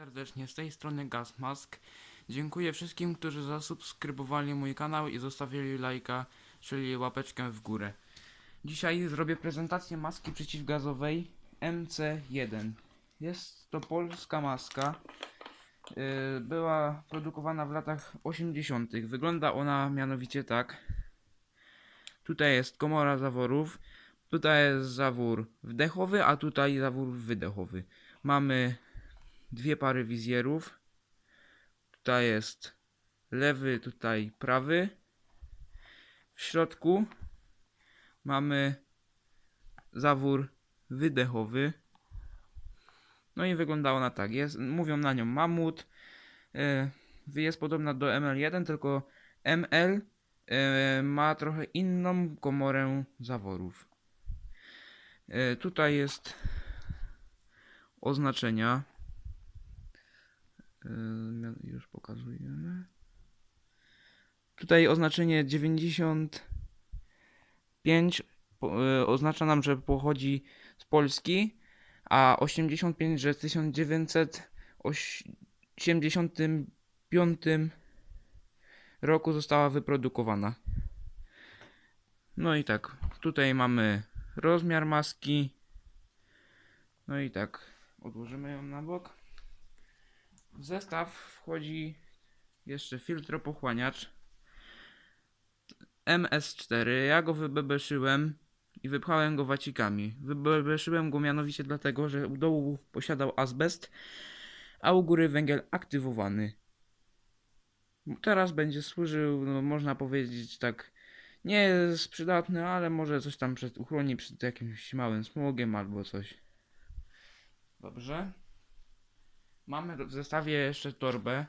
serdecznie, z tej strony Gasmask. Dziękuję wszystkim, którzy zasubskrybowali mój kanał i zostawili lajka, czyli łapeczkę w górę. Dzisiaj zrobię prezentację maski przeciwgazowej MC1. Jest to polska maska. Yy, Była produkowana w latach 80. Wygląda ona mianowicie tak. Tutaj jest komora zaworów, tutaj jest zawór wdechowy, a tutaj zawór wydechowy. Mamy dwie pary wizjerów. Tutaj jest lewy, tutaj prawy. W środku mamy zawór wydechowy. No i wygląda ona tak. Jest, mówią na nią mamut. E, Jest podobna do ML1, tylko ML e, ma trochę inną komorę zaworów. E, Tutaj jest oznaczenia. Yy, Już pokazujemy. Tutaj oznaczenie 95 po- yy, oznacza nam, że pochodzi z Polski, a 85, że w 1985 roku została wyprodukowana. No i tak, tutaj mamy rozmiar maski. No i tak, odłożymy ją na bok. W zestaw wchodzi jeszcze filtropochłaniacz MS4. Ja go wybebeszyłem i wypchałem go wacikami. Wybebeszyłem go mianowicie dlatego, że u dołu posiadał azbest, a u góry węgiel aktywowany. Teraz będzie służył, no, można powiedzieć tak, nie jest przydatny, ale może coś tam przed, uchroni przed jakimś małym smogiem albo coś. Dobrze. Mamy w zestawie jeszcze torbę.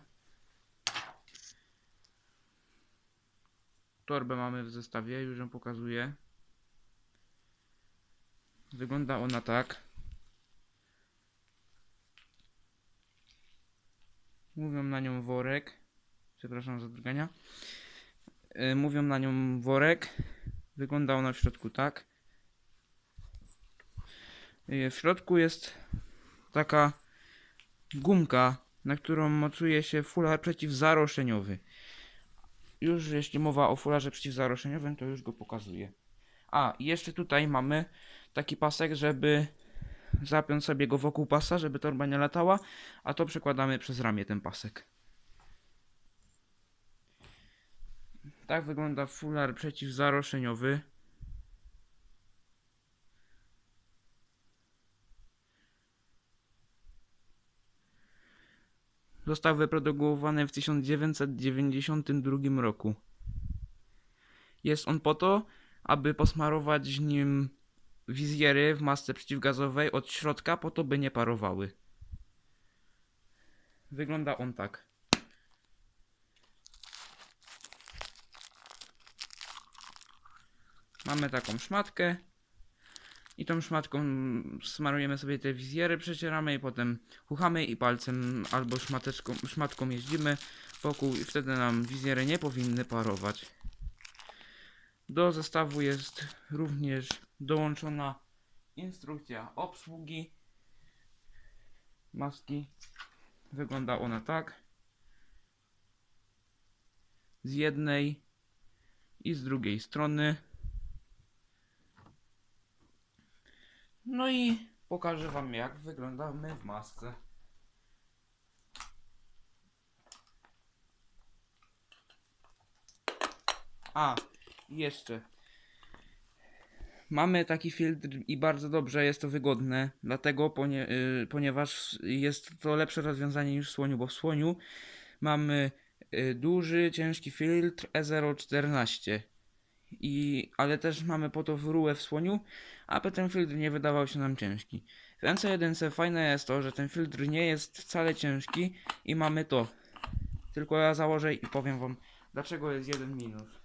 Torbę mamy w zestawie, już ją pokazuję. Wygląda ona tak. Mówią na nią worek. Przepraszam za drgania. Yy, Mówią na nią worek. Wygląda ona w środku tak. Yy, W środku jest taka gumka, na którą mocuje się fular przeciwzaroszeniowy. Już jeśli mowa o fularze przeciwzaroszeniowym, to już go pokazuję. A, jeszcze tutaj mamy taki pasek, żeby zapiąć sobie go wokół pasa, żeby torba nie latała, a to przekładamy przez ramię ten pasek. Tak wygląda fular przeciwzaroszeniowy. Został wyprodukowany w 1992 roku. Jest on po to, aby posmarować nim wizjery w masce przeciwgazowej od środka, po to by nie parowały. Wygląda on tak. Mamy taką szmatkę. I tą szmatką smarujemy sobie te wizjery, przecieramy i potem chuchamy i palcem albo szmateczką, szmatką jeździmy wokół i wtedy nam wizjery nie powinny parować. Do zestawu jest również dołączona instrukcja obsługi maski. Wygląda ona tak. Z jednej i z drugiej strony. No i pokażę wam jak wyglądamy w masce. A, jeszcze. Mamy taki filtr i bardzo dobrze jest to wygodne, dlatego ponie, y, ponieważ jest to lepsze rozwiązanie niż w słoniu, bo w słoniu mamy y, duży, ciężki filtr E E014. I, ale też mamy po to rurę w słoniu, aby ten filtr nie wydawał się nam ciężki. W MC1C fajne jest to, że ten filtr nie jest wcale ciężki i mamy to. Tylko ja założę i powiem wam, dlaczego jest jeden minus.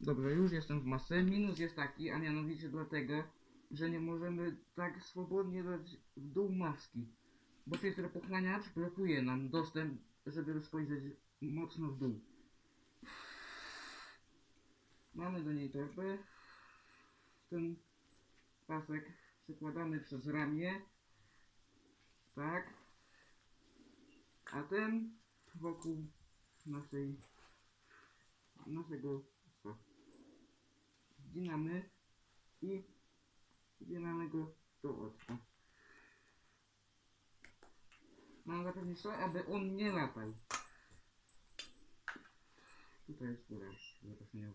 Dobrze, już jestem w masce. Minus jest taki, a mianowicie dlatego, że nie możemy tak swobodnie dać w dół maski. Bo filtropochłaniacz blokuje nam dostęp, żeby spojrzeć mocno w dół. Mamy do niej torbę. ten pasek przykładamy przez ramię. Tak. A ten wokół naszej naszego co? Wginamy i wginamy go do oczka. Mam zapewnić to, aby on nie latał. Tutaj jest teraz zarośniowy.